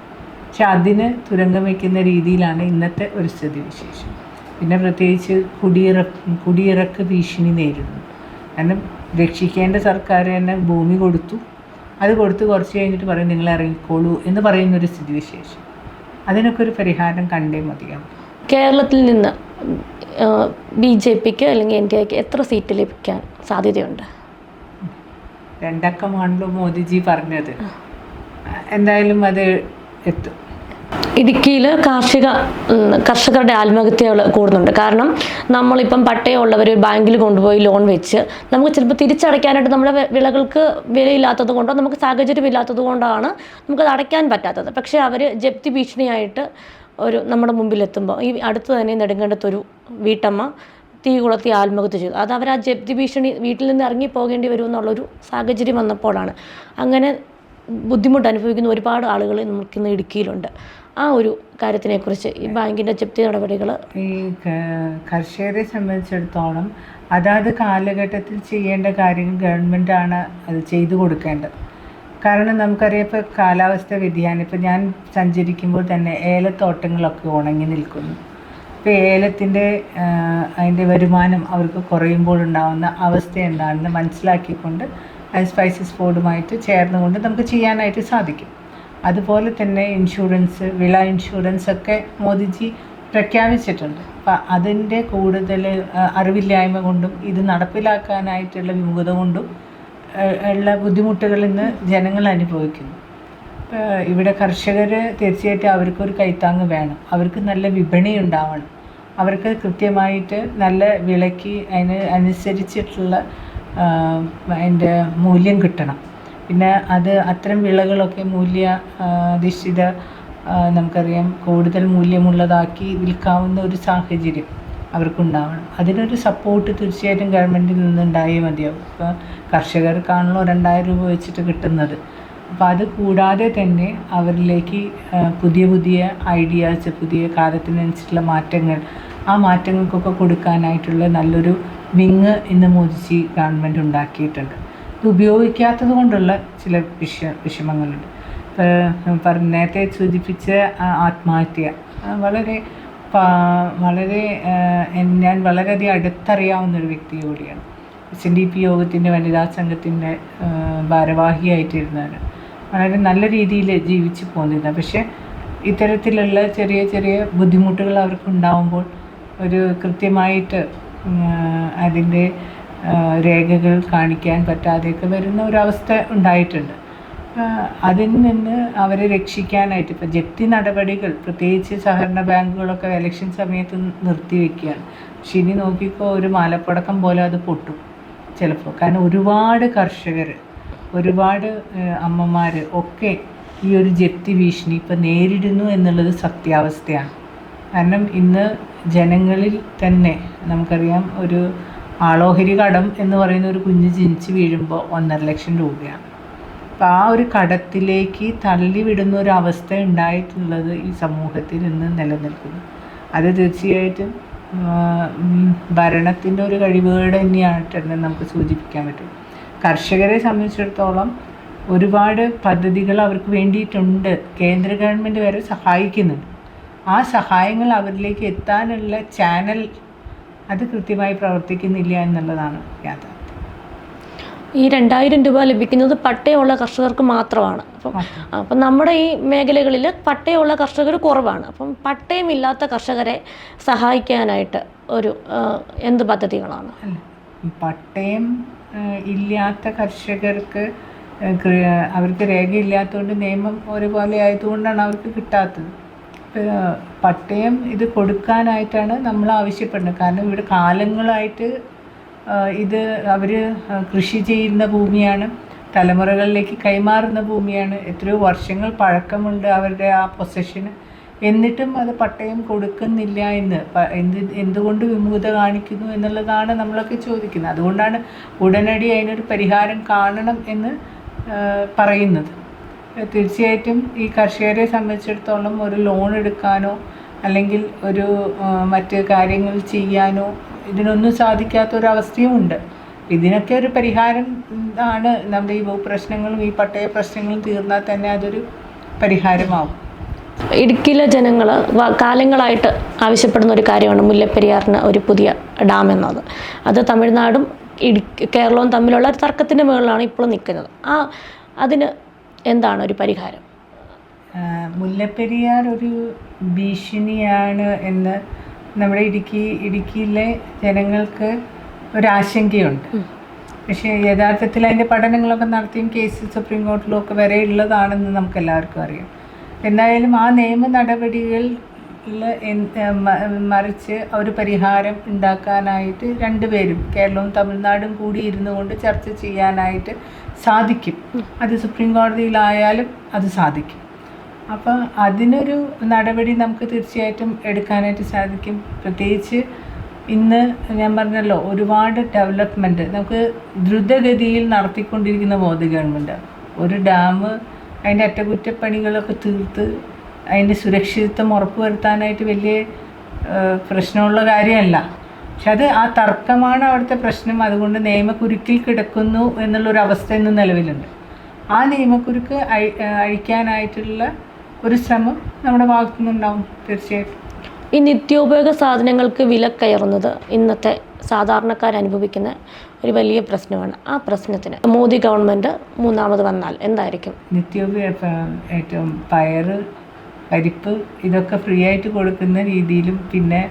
പക്ഷെ അതിന് തുരങ്കം വയ്ക്കുന്ന രീതിയിലാണ് ഇന്നത്തെ ഒരു സ്ഥിതിവിശേഷം. പിന്നെ പ്രത്യേകിച്ച് കുടിയിറ കുടിയിറക്ക് ഭീഷണി നേരിടുന്നു. കാരണം രക്ഷിക്കേണ്ട സർക്കാർ തന്നെ ഭൂമി കൊടുത്തു. അത് കൊടുത്ത് കുറച്ച് കഴിഞ്ഞിട്ട് പറയും നിങ്ങൾ ഇറങ്ങിക്കോളൂ എന്ന് പറയുന്നൊരു സ്ഥിതിവിശേഷം. അതിനൊക്കെ ഒരു പരിഹാരം കണ്ടേ മതിയാവും. കേരളത്തിൽ നിന്ന് ബി ജെ പിക്ക് അല്ലെങ്കിൽ എൻ ഡി എക്ക് എത്ര സീറ്റ് ലഭിക്കാൻ സാധ്യതയുണ്ട്? രണ്ടക്കമാണല്ലോ മോദിജി പറഞ്ഞത്. എന്തായാലും അത് എത്തും ഇടുക്കിയിൽ കാർഷിക കർഷകരുടെ ആത്മഹത്യകൾ കൂടുന്നുണ്ട്. കാരണം നമ്മളിപ്പം പട്ടയമുള്ളവർ ബാങ്കിൽ കൊണ്ടുപോയി ലോൺ വെച്ച് നമുക്ക് ചിലപ്പോൾ തിരിച്ചടയ്ക്കാനായിട്ട് നമ്മുടെ വിളകൾക്ക് വിലയില്ലാത്തത് കൊണ്ടോ നമുക്ക് സാഹചര്യമില്ലാത്തത് കൊണ്ടാണ് നമുക്കത് അടയ്ക്കാൻ പറ്റാത്തത്. പക്ഷേ അവർ ജപ്തി ഭീഷണിയായിട്ട് ഒരു നമ്മുടെ മുമ്പിലെത്തുമ്പോൾ ഈ അടുത്ത് തന്നെ നെടുങ്കണ്ടത്തൊരു വീട്ടമ്മ തീ കുളത്തി ആത്മഹത്യ ചെയ്തു. അത് അവർ ആ ജപ്തി ഭീഷണി വീട്ടിൽ നിന്ന് ഇറങ്ങി പോകേണ്ടി വരും എന്നുള്ളൊരു സാഹചര്യം വന്നപ്പോഴാണ്. അങ്ങനെ ബുദ്ധിമുട്ട് അനുഭവിക്കുന്ന ഒരുപാട് ആളുകൾ നമുക്കിന്ന് ഇടുക്കിയിലുണ്ട്. ആ ഒരു കാര്യത്തിനെ കുറിച്ച് ഈ ബാങ്കിന്റെ ജപ്തി നടപടികൾ ഈ കർഷകരെ സംബന്ധിച്ചിടത്തോളം അതാത് കാലഘട്ടത്തിൽ ചെയ്യേണ്ട കാര്യങ്ങൾ ആണ് അത് ചെയ്തു കൊടുക്കേണ്ടത്. കാരണം നമുക്കറിയാം ഇപ്പോൾ കാലാവസ്ഥ വ്യതിയാനം ഇപ്പോൾ ഞാൻ സഞ്ചരിക്കുമ്പോൾ തന്നെ ഏലത്തോട്ടങ്ങളൊക്കെ ഉണങ്ങി നിൽക്കുന്നു. ഇപ്പോൾ ഏലത്തിന്റെ അതിന്റെ വരുമാനം അവർക്ക് കുറയുമ്പോൾ ഉണ്ടാകുന്ന അവസ്ഥ എന്താണെന്ന് മനസ്സിലാക്കിക്കൊണ്ട് അത് സ്പൈസസ് ബോർഡുമായിട്ട് ചേർന്നുകൊണ്ട് നമുക്ക് ചെയ്യാനായിട്ട് സാധിക്കും. അതുപോലെ തന്നെ ഇൻഷുറൻസ് വിള ഇൻഷുറൻസ് ഒക്കെ മോദിജി പ്രഖ്യാപിച്ചിട്ടുണ്ട്. അപ്പം അതിന്റെ കൂടുതൽ അറിവില്ലായ്മ കൊണ്ടും ഇത് നടപ്പിലാക്കാനായിട്ടുള്ള വിമുഖത കൊണ്ടും ഉള്ള ബുദ്ധിമുട്ടുകൾ ഇന്ന് ജനങ്ങൾ അനുഭവിക്കുന്നു. ഇവിടെ കർഷകർ തീർച്ചയായിട്ടും അവർക്കൊരു കൈത്താങ്ങ് വേണം. അവർക്ക് നല്ല വിപണി ഉണ്ടാവണം. അവർക്ക് കൃത്യമായിട്ട് നല്ല വിലയ്ക്ക് അതിന് അനുസരിച്ചിട്ടുള്ള അതിന്റെ മൂല്യം കിട്ടണം. പിന്നെ അത് അത്തരം വിളകളൊക്കെ മൂല്യ ആ, അധിഷ്ഠിത നമുക്കറിയാം കൂടുതൽ മൂല്യമുള്ളതാക്കി വിൽക്കാവുന്ന ഒരു സാഹചര്യം അവർക്കുണ്ടാവണം. അതിനൊരു സപ്പോർട്ട് തീർച്ചയായിട്ടും ഗവൺമെന്റിൽ നിന്നുണ്ടായേ മതിയാവും. ഇപ്പോൾ കർഷകർക്കാണല്ലോ രണ്ടായിരം രൂപ വെച്ചിട്ട് കിട്ടുന്നത്. അപ്പോൾ അത് കൂടാതെ തന്നെ അവരിലേക്ക് പുതിയ പുതിയ ഐഡിയാസ് പുതിയ കാലത്തിനനുസരിച്ചുള്ള മാറ്റങ്ങൾ ആ മാറ്റങ്ങൾക്കൊക്കെ കൊടുക്കാനായിട്ടുള്ള നല്ലൊരു വിങ് ഇന്ന് മോദിജി ഗവൺമെന്റ് ഉണ്ടാക്കിയിട്ടുണ്ട്. ഉപയോഗിക്കാത്തത് കൊണ്ടുള്ള ചില വിഷ വിഷമങ്ങളുണ്ട്. പറഞ്ഞ നേരത്തെ സൂചിപ്പിച്ച ആത്മഹത്യ വളരെ വളരെ ഞാൻ വളരെയധികം അടുത്തറിയാവുന്ന ഒരു വ്യക്തി കൂടിയാണ്. എസ് എൻ ഡി പി യോഗത്തിന്റെ വനിതാ സംഘത്തിന്റെ ഭാരവാഹിയായിട്ടിരുന്നവർ വളരെ നല്ല രീതിയിൽ ജീവിച്ച് പോന്നിരുന്നത് പക്ഷേ ഇത്തരത്തിലുള്ള ചെറിയ ചെറിയ ബുദ്ധിമുട്ടുകൾ അവർക്ക് ഉണ്ടാവുമ്പോൾ ഒരു കൃത്യമായിട്ട് അതിന്റെ രേഖകൾ കാണിക്കാൻ പറ്റാതെയൊക്കെ വരുന്ന ഒരവസ്ഥ ഉണ്ടായിട്ടുണ്ട്. അതിൽ നിന്ന് അവരെ രക്ഷിക്കാനായിട്ട് ഇപ്പോൾ ജപ്തി നടപടികൾ പ്രത്യേകിച്ച് സഹകരണ ബാങ്കുകളൊക്കെ ഇലക്ഷൻ സമയത്ത് നിർത്തിവെക്കുകയാണ് പക്ഷെ ഇനി നോക്കിക്കോ ഒരു മാലപ്പടക്കം പോലെ അത് പൊട്ടും ചിലപ്പോൾ കാരണം ഒരുപാട് കർഷകർ ഒരുപാട് അമ്മമാർ ഒക്കെ ഈ ഒരു ജപ്തി ഭീഷണി ഇപ്പം നേരിടുന്നു എന്നുള്ളത് സത്യാവസ്ഥയാണ്. കാരണം ഇന്ന് ജനങ്ങളിൽ തന്നെ നമുക്കറിയാം ഒരു ആളോഹരി കടം എന്ന് പറയുന്ന ഒരു കുഞ്ഞ് ജനിച്ച് വീഴുമ്പോൾ ഒന്നര ലക്ഷം രൂപയാണ്. അപ്പോൾ ആ ഒരു കടത്തിലേക്ക് തള്ളിവിടുന്ന ഒരു അവസ്ഥ ഉണ്ടായിട്ടുള്ളത് ഈ സമൂഹത്തിൽ ഇന്ന് നിലനിൽക്കുന്നു. അത് തീർച്ചയായിട്ടും ഭരണത്തിന്റെ ഒരു കഴിവുകേട് തന്നെയായിട്ടെന്ന് നമുക്ക് സൂചിപ്പിക്കാൻ പറ്റും. കർഷകരെ സംബന്ധിച്ചിടത്തോളം ഒരുപാട് പദ്ധതികൾ അവർക്ക് വേണ്ടിയിട്ടുണ്ട് കേന്ദ്ര ഗവൺമെന്റ് വരെ സഹായിക്കുന്നുണ്ട്. ആ സഹായങ്ങൾ അവരിലേക്ക് എത്താനുള്ള ചാനൽ അത് കൃത്യമായി പ്രവർത്തിക്കുന്നില്ല എന്നുള്ളതാണ് യാഥാർത്ഥ്യം. ഈ രണ്ടായിരം രൂപ ലഭിക്കുന്നത് പട്ടയമുള്ള കർഷകർക്ക് മാത്രമാണ്. അപ്പം അപ്പം നമ്മുടെ ഈ മേഖലകളിൽ പട്ടയമുള്ള കർഷകർ കുറവാണ്. അപ്പം പട്ടയമില്ലാത്ത കർഷകരെ സഹായിക്കാനായിട്ട് ഒരു എന്ത് പദ്ധതികളാണ്? പട്ടയം ഇല്ലാത്ത കർഷകർക്ക് അവർക്ക് രേഖയില്ലാത്തതുകൊണ്ട് നിയമം ഒരുപോലെ ആയതുകൊണ്ടാണ് അവർക്ക് കിട്ടാത്തത്. പട്ടയം ഇത് കൊടുക്കാനായിട്ടാണ് നമ്മൾ ആവശ്യപ്പെടുന്നത്. കാരണം ഇവിടെ കാലങ്ങളായിട്ട് ഇത് അവർ കൃഷി ചെയ്യുന്ന ഭൂമിയാണ് തലമുറകളിലേക്ക് കൈമാറുന്ന ഭൂമിയാണ്. എത്രയോ വർഷങ്ങൾ പഴക്കമുണ്ട് അവരുടെ ആ പൊസഷന് എന്നിട്ടും അത് പട്ടയം കൊടുക്കുന്നില്ല എന്ന് എന്ത് എന്തുകൊണ്ട് വിമുഖത കാണിക്കുന്നു എന്നുള്ളതാണ് നമ്മളൊക്കെ ചോദിക്കുന്നത്. അതുകൊണ്ടാണ് ഉടനടി അതിനൊരു പരിഹാരം കാണണം എന്ന് പറയുന്നത്. തീർച്ചയായിട്ടും ഈ കർഷകരെ സംബന്ധിച്ചിടത്തോളം ഒരു ലോൺ എടുക്കാനോ അല്ലെങ്കിൽ ഒരു മറ്റ് കാര്യങ്ങൾ ചെയ്യാനോ ഇതിനൊന്നും സാധിക്കാത്ത ഒരു അവസ്ഥയും ഉണ്ട് ഇതിനൊക്കെ ഒരു പരിഹാരം ആണ്. നമ്മുടെ ഈ ഭൂപ്രശ്നങ്ങളും ഈ പട്ടയ പ്രശ്നങ്ങളും തീർന്നാൽ തന്നെ അതൊരു പരിഹാരമാവും. ഇടുക്കിയിലെ ജനങ്ങൾ കാലങ്ങളായിട്ട് ആവശ്യപ്പെടുന്ന ഒരു കാര്യമാണ് മുല്ലപ്പെരിയാറിന് ഒരു പുതിയ ഡാം എന്നത്. അത് തമിഴ്നാടും ഇടുക്കി കേരളവും തമ്മിലുള്ള തർക്കത്തിന്റെ മുകളിലാണ് ഇപ്പോൾ നിൽക്കുന്നത്. ആ അതിന് എന്താണ് ഒരു പരിഹാരം മുല്ലപ്പെരിയാർ ഒരു ഭീഷണിയാണ് എന്ന് നമ്മുടെ ഇടുക്കി ഇടുക്കിയിലെ ജനങ്ങൾക്ക് ഒരാശങ്കയുണ്ട്. പക്ഷേ യഥാർത്ഥത്തിൽ അതിന്റെ പഠനങ്ങളൊക്കെ നടത്തിയും കേസ് സുപ്രീം കോർട്ടിലും ഒക്കെ വരെ ഉള്ളതാണെന്ന് നമുക്ക് എല്ലാവർക്കും അറിയാം. എന്തായാലും ആ നിയമ നടപടികൾ മറിച്ച് ഒരു പരിഹാരം ഉണ്ടാക്കാനായിട്ട് രണ്ടുപേരും കേരളവും തമിഴ്നാടും കൂടി ഇരുന്നു കൊണ്ട് ചർച്ച ചെയ്യാനായിട്ട് സാധിക്കും. അത് സുപ്രീം കോടതിയിലായാലും അത് സാധിക്കും. അപ്പോൾ അതിനൊരു നടപടി നമുക്ക് തീർച്ചയായിട്ടും എടുക്കാനായിട്ട് സാധിക്കും. പ്രത്യേകിച്ച് ഇന്ന് ഞാൻ പറഞ്ഞല്ലോ ഒരുപാട് ഡെവലപ്മെന്റ് നമുക്ക് ദ്രുതഗതിയിൽ നടത്തിക്കൊണ്ടിരിക്കുന്ന മോദി ഗവൺമെന്റ് ഒരു ഡാം അതിന്റെ അറ്റകുറ്റപ്പണികളൊക്കെ തീർത്ത് അതിന്റെ സുരക്ഷിതത്വം ഉറപ്പുവരുത്താനായിട്ട് വലിയ പ്രശ്നമുള്ള കാര്യമല്ല. പക്ഷെ അത് ആ തർക്കമാണ് അവിടുത്തെ പ്രശ്നം. അതുകൊണ്ട് നിയമക്കുരുക്കിൽ കിടക്കുന്നു എന്നുള്ളൊരു അവസ്ഥ ഇന്ന് നിലവിലുണ്ട്. ആ നിയമക്കുരുക്ക് അഴി അഴിക്കാനായിട്ടുള്ള ഒരു ശ്രമം നമ്മുടെ ഭാഗത്തു നിന്നുണ്ടാവും തീർച്ചയായിട്ടും. ഈ നിത്യോപയോഗ സാധനങ്ങൾക്ക് വില കയറുന്നത് ഇന്നത്തെ സാധാരണക്കാർ അനുഭവിക്കുന്ന ഒരു വലിയ പ്രശ്നമാണ്. ആ പ്രശ്നത്തിന് മോദി ഗവൺമെന്റ് മൂന്നാമത് വന്നാൽ എന്തായിരിക്കും? നിത്യോപയോഗ ഏറ്റവും പയറ് പരിപ്പ് ഇതൊക്കെ ഫ്രീ ആയിട്ട് കൊടുക്കുന്ന രീതിയിലും പിന്നെ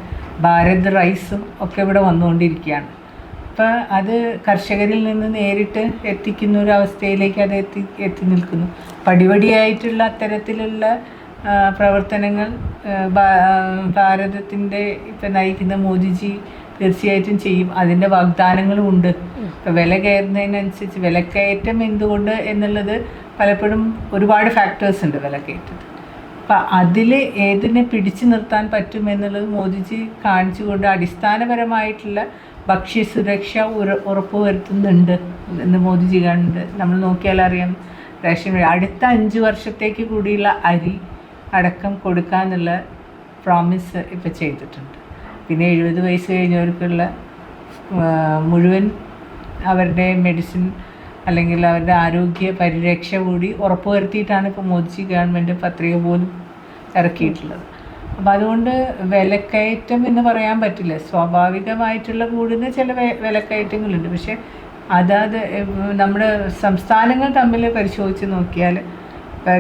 ഭാരത് റൈസും ഒക്കെ ഇവിടെ വന്നുകൊണ്ടിരിക്കുകയാണ്. അപ്പോൾ അത് കർഷകരിൽ നിന്ന് നേരിട്ട് എത്തിക്കുന്ന ഒരു അവസ്ഥയിലേക്ക് അത് എത്തി എത്തി നിൽക്കുന്നു. പടിപടിയായിട്ടുള്ള അത്തരത്തിലുള്ള പ്രവർത്തനങ്ങൾ ഭാരതത്തിന്റെ ഇപ്പം നയിക്കുന്ന മോദിജി തീർച്ചയായിട്ടും ചെയ്യും. അതിന്റെ വാഗ്ദാനങ്ങളും ഉണ്ട്. ഇപ്പം വില കയറുന്നതിനനുസരിച്ച് വിലക്കയറ്റം എന്തുകൊണ്ട് എന്നുള്ളത് പലപ്പോഴും ഒരുപാട് ഫാക്ടേഴ്സ് ഉണ്ട് വിലക്കയറ്റത്തിൽ. അപ്പം അതിൽ ഏതിനെ പിടിച്ചു നിർത്താൻ പറ്റും എന്നുള്ളത് മോദിജി കാണിച്ചുകൊണ്ട് അടിസ്ഥാനപരമായിട്ടുള്ള ഭക്ഷ്യസുരക്ഷ ഉറ ഉറപ്പുവരുത്തുന്നുണ്ട് എന്ന് മോദിജി കണ്ട്. നമ്മൾ നോക്കിയാൽ അറിയാം റേഷൻ അടുത്ത അഞ്ച് വർഷത്തേക്ക് കൂടിയുള്ള അരി അടക്കം കൊടുക്കാന്നുള്ള പ്രോമിസ് ഇപ്പോൾ ചെയ്തിട്ടുണ്ട്. പിന്നെ എഴുപത് വയസ്സ് കഴിഞ്ഞവർക്കുള്ള മുഴുവൻ അവരുടെ മെഡിസിൻ അല്ലെങ്കിൽ അവരുടെ ആരോഗ്യ പരിരക്ഷ കൂടി ഉറപ്പുവരുത്തിയിട്ടാണ് ഇപ്പോൾ മോദിജി ഗവൺമെന്റ് പത്രിക പോലും ഇറക്കിയിട്ടുള്ളത്. അപ്പോൾ അതുകൊണ്ട് വിലക്കയറ്റം എന്ന് പറയാൻ പറ്റില്ല. സ്വാഭാവികമായിട്ടുള്ള കൂടുന്ന ചില വിലക്കയറ്റങ്ങളുണ്ട്. പക്ഷേ അതാത് നമ്മുടെ സംസ്ഥാനങ്ങൾ തമ്മിൽ പരിശോധിച്ച് നോക്കിയാൽ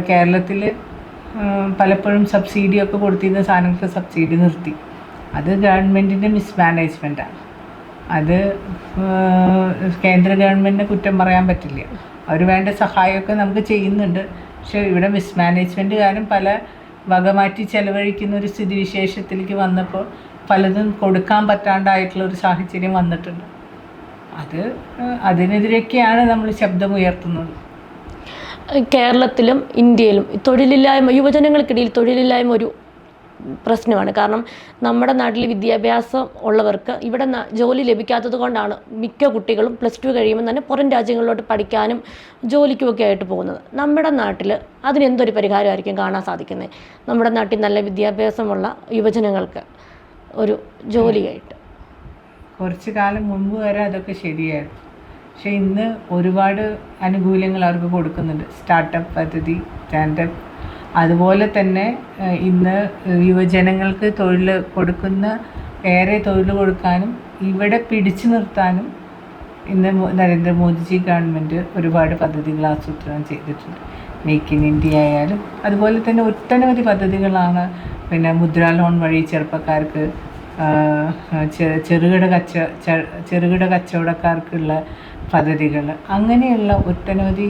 കേരളത്തിൽ പലപ്പോഴും സബ്സിഡി ഒക്കെ കൊടുത്തിരുന്ന സാധനങ്ങൾക്ക് സബ്സിഡി നിർത്തി. അത് ഗവൺമെന്റിന്റെ മിസ്മാനേജ്മെന്റാണ് അത് കേന്ദ്ര ഗവൺമെന്റിനെ കുറ്റം പറയാൻ പറ്റില്ല. അവർ വേണ്ട സഹായമൊക്കെ നമുക്ക് ചെയ്യുന്നുണ്ട്. പക്ഷേ ഇവിടെ മിസ്മാനേജ്മെന്റ് കാരണം പല വകമാറ്റി ചെലവഴിക്കുന്ന ഒരു സ്ഥിതിവിശേഷത്തിലേക്ക് വന്നപ്പോൾ പലതും കൊടുക്കാൻ പറ്റാണ്ടായിട്ടുള്ള ഒരു സാഹചര്യം വന്നിട്ടുണ്ട്. അത് അതിനെതിരെയൊക്കെയാണ് നമ്മൾ ശബ്ദമുയർത്തുന്നത്. കേരളത്തിലും ഇന്ത്യയിലും തൊഴിലില്ലായ്മ യുവജനങ്ങൾക്കിടയിൽ തൊഴിലില്ലായ്മ ഒരു പ്രശ്നമാണ്. കാരണം നമ്മുടെ നാട്ടിൽ വിദ്യാഭ്യാസം ഉള്ളവർക്ക് ഇവിടെ ജോലി ലഭിക്കാത്തത് കൊണ്ടാണ് മിക്ക കുട്ടികളും പ്ലസ് ടു കഴിയുമ്പോൾ തന്നെ പുറം രാജ്യങ്ങളിലോട്ട് പഠിക്കാനും ജോലിക്കുമൊക്കെ ആയിട്ട് പോകുന്നത്. നമ്മുടെ നാട്ടിൽ അതിനെന്തൊരു പരിഹാരമായിരിക്കും കാണാൻ സാധിക്കുന്നത്? നമ്മുടെ നാട്ടിൽ നല്ല വിദ്യാഭ്യാസമുള്ള യുവജനങ്ങൾക്ക് ഒരു ജോലിയായിട്ട്. കുറച്ച് കാലം മുമ്പ് വരെ അതൊക്കെ ശരിയായിരുന്നു. പക്ഷേ ഇന്ന് ഒരുപാട് ആനുകൂല്യങ്ങൾ അവർക്ക് കൊടുക്കുന്നുണ്ട്. സ്റ്റാർട്ടപ്പ് പദ്ധതി സ്റ്റാൻഡപ്പ് അതുപോലെ തന്നെ ഇന്ന് യുവജനങ്ങൾക്ക് തൊഴിൽ കൊടുക്കുന്ന ഏറെ തൊഴിൽ കൊടുക്കാനും ഇവിടെ പിടിച്ചു നിർത്താനും ഇന്ന് നരേന്ദ്രമോദിജി ഗവൺമെന്റ് ഒരുപാട് പദ്ധതികൾ ആസൂത്രണം ചെയ്തിട്ടുണ്ട്. മേക്ക് ഇൻ ഇന്ത്യ ആയാലും അതുപോലെ തന്നെ ഒട്ടനവധി പദ്ധതികളാണ്. പിന്നെ മുദ്രാ ലോൺ വഴി ചെറുപ്പക്കാർക്ക് ചെറുകിട കച്ച ചെറുകിട കച്ചവടക്കാർക്കുള്ള പദ്ധതികൾ. അങ്ങനെയുള്ള ഒട്ടനവധി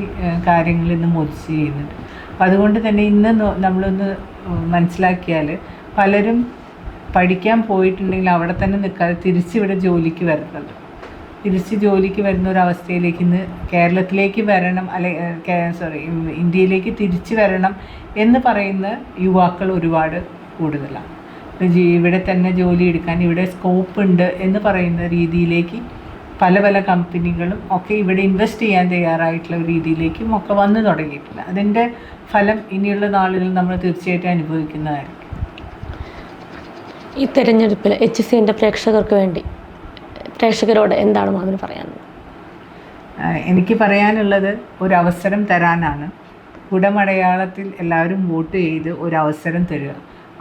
കാര്യങ്ങൾ ഇന്ന് മോദിജി ചെയ്യുന്നുണ്ട്. അപ്പം അതുകൊണ്ട് തന്നെ ഇന്ന് നമ്മളൊന്ന് മനസ്സിലാക്കിയാൽ പലരും പഠിക്കാൻ പോയിട്ടുണ്ടെങ്കിൽ അവിടെ തന്നെ നിൽക്കാതെ തിരിച്ചിവിടെ ജോലിക്ക് വരുന്നത് തിരിച്ച് ജോലിക്ക് വരുന്ന ഒരു അവസ്ഥയിലേക്ക് ഇന്ന് കേരളത്തിലേക്ക് വരണം അല്ലെ സോറി ഇന്ത്യയിലേക്ക് തിരിച്ചു വരണം എന്ന് പറയുന്ന യുവാക്കൾ ഒരുപാട് കൂടുതലാണ്. ഇവിടെ തന്നെ ജോലി എടുക്കാൻ ഇവിടെ സ്കോപ്പ് ഉണ്ട് എന്ന് പറയുന്ന രീതിയിലേക്ക് പല പല കമ്പനികളും ഒക്കെ ഇവിടെ ഇൻവെസ്റ്റ് ചെയ്യാൻ തയ്യാറായിട്ടുള്ള ഒരു രീതിയിലേക്കും ഒക്കെ വന്നു തുടങ്ങിയിട്ടുണ്ട്. അതിന്റെ ഫലം ഇനിയുള്ള നാളുകളിൽ നമ്മൾ തീർച്ചയായിട്ടും അനുഭവിക്കുന്നതായിരിക്കും. ഈ തെരഞ്ഞെടുപ്പിൽ എച്ച് സി എന്റെ പ്രേക്ഷകർക്ക് വേണ്ടി പ്രേക്ഷകരോട് എന്താണ് മാമിന് പറയാനുള്ളത്? എനിക്ക് പറയാനുള്ളത് ഒരു അവസരം തരാനാണ്. കുടമടയാളത്തിൽ എല്ലാവരും വോട്ട് ചെയ്ത് ഒരു അവസരം തരിക.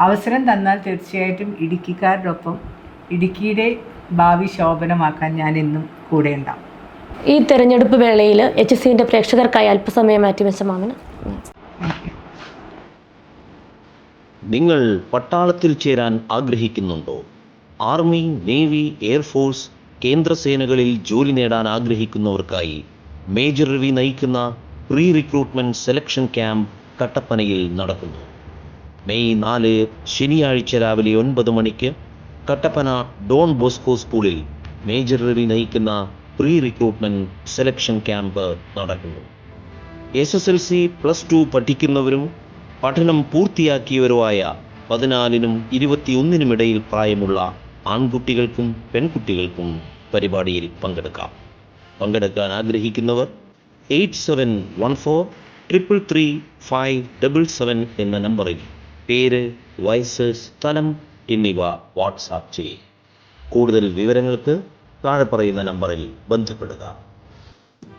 അവസരം തന്നാൽ തീർച്ചയായിട്ടും ഇടുക്കിക്കാരുടെ ഒപ്പം ഇടുക്കിയുടെ ഭാവി ശോഭനമാക്കാൻ ഞാൻ എന്നും കൂടെ ഉണ്ടാവും. ഈ തെരഞ്ഞെടുപ്പ് വേളയിൽ എച്ച് സിന്റെ പ്രേക്ഷകർക്കായി അല്പസമയം മാറ്റിവെച്ച മാമിന് നിങ്ങൾ പട്ടാളത്തിൽ ചേരാൻ ആഗ്രഹിക്കുന്നുണ്ടോ? ആർമി നേവി എയർഫോഴ്സ് കേന്ദ്രസേനകളിൽ ജോലി നേടാൻ ആഗ്രഹിക്കുന്നവർക്കായി മേജർ രവി നയിക്കുന്ന പ്രീ റിക്രൂട്ട്മെന്റ് സെലക്ഷൻ ക്യാമ്പ് കട്ടപ്പനയിൽ നടക്കുന്നു. മെയ് നാല് ശനിയാഴ്ച രാവിലെ ഒൻപത് മണിക്ക് കട്ടപ്പന ഡോൺ ബോസ്കോ സ്കൂളിൽ മേജർ രവി നയിക്കുന്ന പ്രീ റിക്രൂട്ട്മെന്റ് സെലക്ഷൻ ക്യാമ്പ് നടക്കുന്നു. S S L C plus two പഠിക്കുന്നവരും പഠനം പൂർത്തിയാക്കിയവരുമായ പതിനാലിനും ഇരുപത്തിയൊന്നിനുമിടയിൽ പ്രായമുള്ള ആൺകുട്ടികൾക്കും പെൺകുട്ടികൾക്കും പരിപാടിയിൽ പങ്കെടുക്കാം. പങ്കെടുക്കാൻ ആഗ്രഹിക്കുന്നവർ eight seven one four triple three five double seven എന്ന നമ്പറിൽ പേര് വയസ്സ് സ്ഥലം എന്നിവ വാട്സാപ്പ് ചെയ്യും. കൂടുതൽ വിവരങ്ങൾക്ക് താഴെ പറയുന്ന നമ്പറിൽ ബന്ധപ്പെടുക.